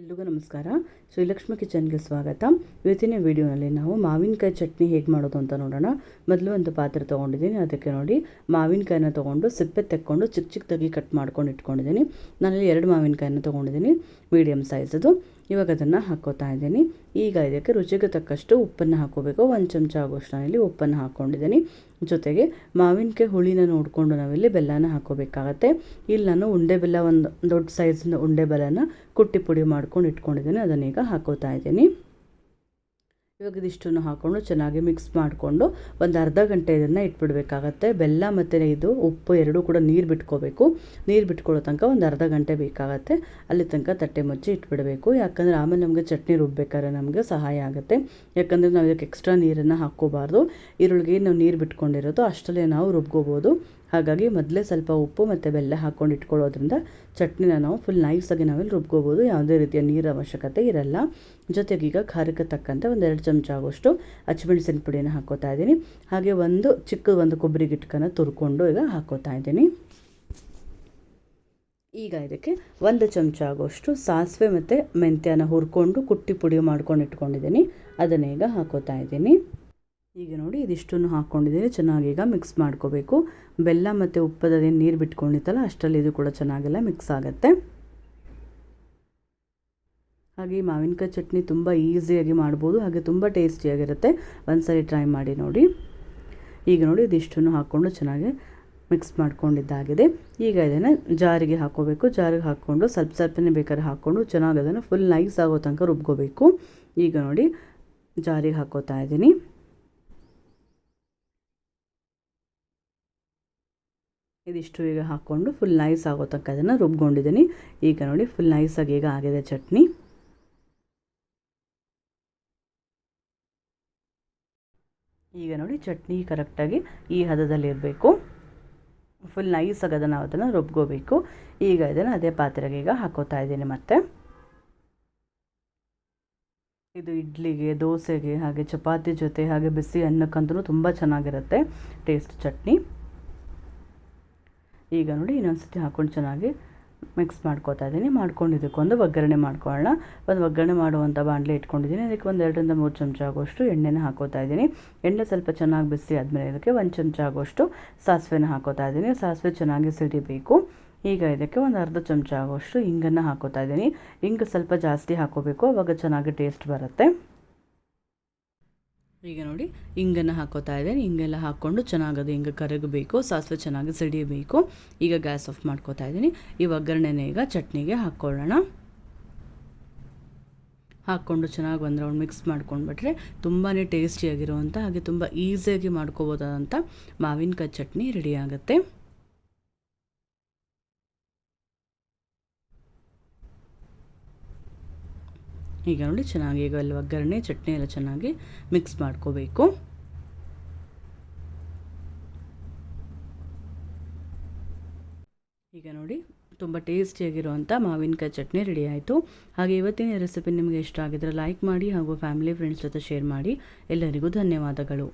ಎಲ್ರಿಗೂ ನಮಸ್ಕಾರ. ಶ್ರೀಲಕ್ಷ್ಮಿ ಕಿಚನ್ಗೆ ಸ್ವಾಗತ. ಇವತ್ತಿನ ವಿಡಿಯೋನಲ್ಲಿ ನಾವು ಮಾವಿನಕಾಯಿ ಚಟ್ನಿ ಹೇಗೆ ಮಾಡೋದು ಅಂತ ನೋಡೋಣ. ಮೊದಲು ಒಂದು ಪಾತ್ರೆ ತೊಗೊಂಡಿದ್ದೀನಿ. ಅದಕ್ಕೆ ನೋಡಿ, ಮಾವಿನಕಾಯಿನ ತೊಗೊಂಡು ಸಿಪ್ಪೆ ತೆಕ್ಕೊಂಡು ಚಿಕ್ಕ ಚಿಕ್ಕದಾಗಿ ಕಟ್ ಮಾಡ್ಕೊಂಡು ಇಟ್ಕೊಂಡಿದ್ದೀನಿ. ನಾನಲ್ಲಿ ಎರಡು ಮಾವಿನಕಾಯಿನ ತೊಗೊಂಡಿದ್ದೀನಿ ಮೀಡಿಯಮ್ ಸೈಜದು ಇವಾಗ ಅದನ್ನು ಹಾಕೋತಾ ಇದ್ದೀನಿ. ಈಗ ಇದಕ್ಕೆ ರುಚಿಗೆ ತಕ್ಕಷ್ಟು ಉಪ್ಪನ್ನು ಹಾಕೋಬೇಕು. ಒಂದು ಚಮಚ ಆಗೋಷ್ಟು ನಾನಿಲ್ಲಿ ಉಪ್ಪನ್ನು ಹಾಕ್ಕೊಂಡಿದ್ದೀನಿ ಜೊತೆಗೆ ಮಾವಿನಕಾಯಿ ಹುಳಿನ ನೋಡಿಕೊಂಡು ನಾವಿಲ್ಲಿ ಬೆಲ್ಲನ ಹಾಕೋಬೇಕಾಗತ್ತೆ. ಇಲ್ಲಿ ನಾನು ಉಂಡೆ ಬೆಲ್ಲ, ಒಂದು ದೊಡ್ಡ ಸೈಜ್ನ ಉಂಡೆ ಬೆಲ್ಲನ ಕುಟ್ಟಿ ಪುಡಿ ಮಾಡ್ಕೊಂಡು ಇಟ್ಕೊಂಡಿದ್ದೀನಿ. ಅದನ್ನೀಗ ಹಾಕೋತಾ ಇದ್ದೀನಿ. ಇವಾಗ ಇದಿಷ್ಟನ್ನು ಹಾಕ್ಕೊಂಡು ಚೆನ್ನಾಗಿ ಮಿಕ್ಸ್ ಮಾಡಿಕೊಂಡು ಒಂದು ಅರ್ಧ ಗಂಟೆ ಇದನ್ನು ಇಟ್ಬಿಡ್ಬೇಕಾಗತ್ತೆ. ಬೆಲ್ಲ ಮತ್ತು ಇದು ಉಪ್ಪು ಎರಡೂ ಕೂಡ ನೀರು ಬಿಟ್ಕೋಬೇಕು. ನೀರು ಬಿಟ್ಕೊಳ್ಳೋ ತನಕ ಒಂದು ಅರ್ಧ ಗಂಟೆ ಬೇಕಾಗತ್ತೆ. ಅಲ್ಲಿ ತನಕ ತಟ್ಟೆ ಮುಚ್ಚಿ ಇಟ್ಬಿಡಬೇಕು. ಯಾಕಂದರೆ ಆಮೇಲೆ ನಮಗೆ ಚಟ್ನಿ ರುಬ್ಬೇಕಾದ್ರೆ ನಮಗೆ ಸಹಾಯ ಆಗುತ್ತೆ. ಯಾಕಂದರೆ ನಾವು ಇದಕ್ಕೆ ಎಕ್ಸ್ಟ್ರಾ ನೀರನ್ನು ಹಾಕ್ಕೋಬಾರ್ದು. ಈರುಳ್ಳಿಗೆ ನಾವು ನೀರು ಬಿಟ್ಕೊಂಡಿರೋದು ಅಷ್ಟರಲ್ಲೇ ನಾವು ರುಬ್ಕೋಬೋದು. ಹಾಗಾಗಿ ಮೊದಲೇ ಸ್ವಲ್ಪ ಉಪ್ಪು ಮತ್ತು ಬೆಲ್ಲ ಹಾಕ್ಕೊಂಡು ಇಟ್ಕೊಳ್ಳೋದ್ರಿಂದ ಚಟ್ನಿನ ನಾವು ಫುಲ್ ನೈಸಾಗಿ ನಾವಿಲ್ಲಿ ರುಬ್ಕೋಬೋದು. ಯಾವುದೇ ರೀತಿಯ ನೀರು ಅವಶ್ಯಕತೆ ಇರಲ್ಲ. ಜೊತೆಗೆ ಈಗ ಖಾರಕ್ಕೆ ತಕ್ಕಂತೆ ಒಂದೆರಡು ಚಮಚ ಆಗೋಷ್ಟು ಹಚ್ಚಿಮೆಣಸಿನ ಪುಡಿನ ಹಾಕೋತಾ ಇದ್ದೀನಿ. ಹಾಗೆ ಒಂದು ಚಿಕ್ಕ ಒಂದು ಕೊಬ್ಬರಿ ಗಿಟ್ಕನ ತುರ್ಕೊಂಡು ಈಗ ಹಾಕೋತಾ ಇದ್ದೀನಿ. ಈಗ ಇದಕ್ಕೆ ಒಂದು ಚಮಚ ಆಗೋಷ್ಟು ಸಾಸಿವೆ ಮತ್ತು ಮೆಂತ್ಯನ ಹುರ್ಕೊಂಡು ಕುಟ್ಟಿ ಪುಡಿ ಮಾಡ್ಕೊಂಡು ಇಟ್ಕೊಂಡಿದ್ದೀನಿ. ಅದನ್ನ ಈಗ ಹಾಕೋತಾ ಇದ್ದೀನಿ. ಈಗ ನೋಡಿ ಇದಿಷ್ಟನ್ನು ಹಾಕ್ಕೊಂಡಿದ್ದೀನಿ ಚೆನ್ನಾಗಿ ಈಗ ಮಿಕ್ಸ್ ಮಾಡ್ಕೋಬೇಕು. ಬೆಲ್ಲ ಮತ್ತು ಉಪ್ಪದೇನು ನೀರು ಬಿಟ್ಕೊಂಡಿತ್ತಲ್ಲ, ಅಷ್ಟರಲ್ಲಿ ಇದು ಕೂಡ ಚೆನ್ನಾಗೆಲ್ಲ ಮಿಕ್ಸ್ ಆಗುತ್ತೆ. ಹಾಗೆ ಈ ಮಾವಿನಕಾಯಿ ಚಟ್ನಿ ತುಂಬ ಈಸಿಯಾಗಿ ಮಾಡ್ಬೋದು, ಹಾಗೆ ತುಂಬ ಟೇಸ್ಟಿಯಾಗಿರುತ್ತೆ. ಒಂದು ಸಾರಿ ಟ್ರೈ ಮಾಡಿ ನೋಡಿ. ಈಗ ನೋಡಿ ಇದಿಷ್ಟನ್ನು ಹಾಕ್ಕೊಂಡು ಚೆನ್ನಾಗಿ ಮಿಕ್ಸ್ ಮಾಡ್ಕೊಂಡಿದ್ದಾಗಿದೆ. ಈಗ ಇದನ್ನು ಜಾರಿಗೆ ಹಾಕ್ಕೋಬೇಕು. ಜಾರಿಗೆ ಹಾಕ್ಕೊಂಡು ಸ್ವಲ್ಪ ಸ್ವಲ್ಪನೇ ಬೇಕಾದ್ರೆ ಹಾಕ್ಕೊಂಡು ಚೆನ್ನಾಗಿ ಅದನ್ನು ಫುಲ್ ನೈಸ್ ಆಗೋ ತನಕ ರುಬ್ಕೋಬೇಕು. ಈಗ ನೋಡಿ ಜಾರಿಗೆ ಹಾಕೋತಾ ಇದ್ದೀನಿ. ಇದಿಷ್ಟು ಈಗ ಹಾಕ್ಕೊಂಡು ಫುಲ್ ನೈಸ್ ಆಗೋ ತನಕ ಅದನ್ನು ರುಬ್ಕೊಂಡಿದ್ದೀನಿ. ಈಗ ನೋಡಿ ಫುಲ್ ನೈಸಾಗಿ ಈಗ ಆಗಿದೆ ಚಟ್ನಿ. ಈಗ ನೋಡಿ ಚಟ್ನಿ ಕರೆಕ್ಟಾಗಿ ಈ ಹದದಲ್ಲಿರಬೇಕು ಫುಲ್ ನೈಸಾಗಿ ಅದನ್ನು ಅದನ್ನು ರುಬ್ಕೋಬೇಕು. ಈಗ ಇದನ್ನು ಅದೇ ಪಾತ್ರೆಗೆ ಈಗ ಹಾಕೋತಾ ಇದ್ದೀನಿ ಮತ್ತೆ. ಇದು ಇಡ್ಲಿಗೆ, ದೋಸೆಗೆ, ಹಾಗೆ ಚಪಾತಿ ಜೊತೆ, ಹಾಗೆ ಬಿಸಿ ಅನ್ನಕ್ಕಂತೂ ತುಂಬ ಚೆನ್ನಾಗಿರುತ್ತೆ ಟೇಸ್ಟ್ ಚಟ್ನಿ. ಈಗ ನೋಡಿ ಇನ್ನೊಂದು ಸತಿ ಹಾಕ್ಕೊಂಡು ಚೆನ್ನಾಗಿ ಮಿಕ್ಸ್ ಮಾಡ್ಕೋತಾ ಇದ್ದೀನಿ. ಮಾಡ್ಕೊಂಡು ಇದಕ್ಕೊಂದು ಒಗ್ಗರಣೆ ಮಾಡ್ಕೊಳ್ಳೋಣ. ಒಂದು ಒಗ್ಗರಣೆ ಮಾಡುವಂಥ ಬಾಣಲೆ ಇಟ್ಕೊಂಡಿದ್ದೀನಿ. ಅದಕ್ಕೆ ಒಂದು ಎರಡರಿಂದ ಮೂರು ಚಮಚ ಆಗೋಷ್ಟು ಎಣ್ಣೆನ ಹಾಕೋತಾ ಇದ್ದೀನಿ. ಎಣ್ಣೆ ಸ್ವಲ್ಪ ಚೆನ್ನಾಗಿ ಬಿಸಿ ಆದಮೇಲೆ ಇದಕ್ಕೆ ಒಂದು ಚಮಚ ಆಗೋಷ್ಟು ಸಾಸಿವೆನ ಹಾಕೋತಾ ಇದ್ದೀನಿ. ಸಾಸಿವೆ ಚೆನ್ನಾಗಿ ಸಿಡಿಬೇಕು. ಈಗ ಇದಕ್ಕೆ ಒಂದು ಅರ್ಧ ಚಮಚ ಆಗೋಷ್ಟು ಹಿಂಗನ್ನು ಹಾಕೋತಾ ಇದ್ದೀನಿ. ಹಿಂಗೆ ಸ್ವಲ್ಪ ಜಾಸ್ತಿ ಹಾಕೋಬೇಕು. ಅವಾಗ ಚೆನ್ನಾಗಿ ಟೇಸ್ಟ್ ಬರುತ್ತೆ. ಈಗ ನೋಡಿ, ಹಿಂಗನ್ನು ಹಾಕೋತಾ ಇದ್ದೇನೆ. ಹಿಂಗೆಲ್ಲ ಹಾಕ್ಕೊಂಡು ಚೆನ್ನಾಗದು, ಹಿಂಗೆ ಕರಗಬೇಕು, ಸಾಸಿವೆ ಚೆನ್ನಾಗಿ ಸಿಡಿಯಬೇಕು. ಈಗ ಗ್ಯಾಸ್ ಆಫ್ ಮಾಡ್ಕೋತಾ ಇದ್ದೀನಿ. ಈ ಒಗ್ಗರಣೆನ ಈಗ ಚಟ್ನಿಗೆ ಹಾಕ್ಕೊಳ್ಳೋಣ ಹಾಕ್ಕೊಂಡು ಚೆನ್ನಾಗಿ ಒಂದು ರೌಂಡ್ ಮಿಕ್ಸ್ ಮಾಡ್ಕೊಂಡ್ಬಿಟ್ರೆ ತುಂಬಾ ಟೇಸ್ಟಿಯಾಗಿರುವಂಥ ಹಾಗೆ ತುಂಬ ಈಸಿಯಾಗಿ ಮಾಡ್ಕೋಬೋದಾದಂಥ ಮಾವಿನಕಾಯಿ ಚಟ್ನಿ ರೆಡಿ ಆಗುತ್ತೆ. ಈಗ ನೋಡಿ, ಚೆನ್ನಾಗಿ ಈಗ ಎಲ್ಲ ಒಗ್ಗರಣೆ, ಚಟ್ನಿ ಎಲ್ಲ ಚೆನ್ನಾಗಿ ಮಿಕ್ಸ್ ಮಾಡ್ಕೋಬೇಕು. ಈಗ ನೋಡಿ, ತುಂಬ ಟೇಸ್ಟಿಯಾಗಿರುವಂಥ ಮಾವಿನಕಾಯಿ ಚಟ್ನಿ ರೆಡಿ ಆಯಿತು. ಹಾಗೆ ಇವತ್ತಿನ ರೆಸಿಪಿ ನಿಮಗೆ ಇಷ್ಟ ಆಗಿದ್ರೆ ಲೈಕ್ ಮಾಡಿ ಹಾಗೂ ಫ್ಯಾಮಿಲಿ ಫ್ರೆಂಡ್ಸ್ ಜೊತೆ ಶೇರ್ ಮಾಡಿ. ಎಲ್ಲರಿಗೂ ಧನ್ಯವಾದಗಳು.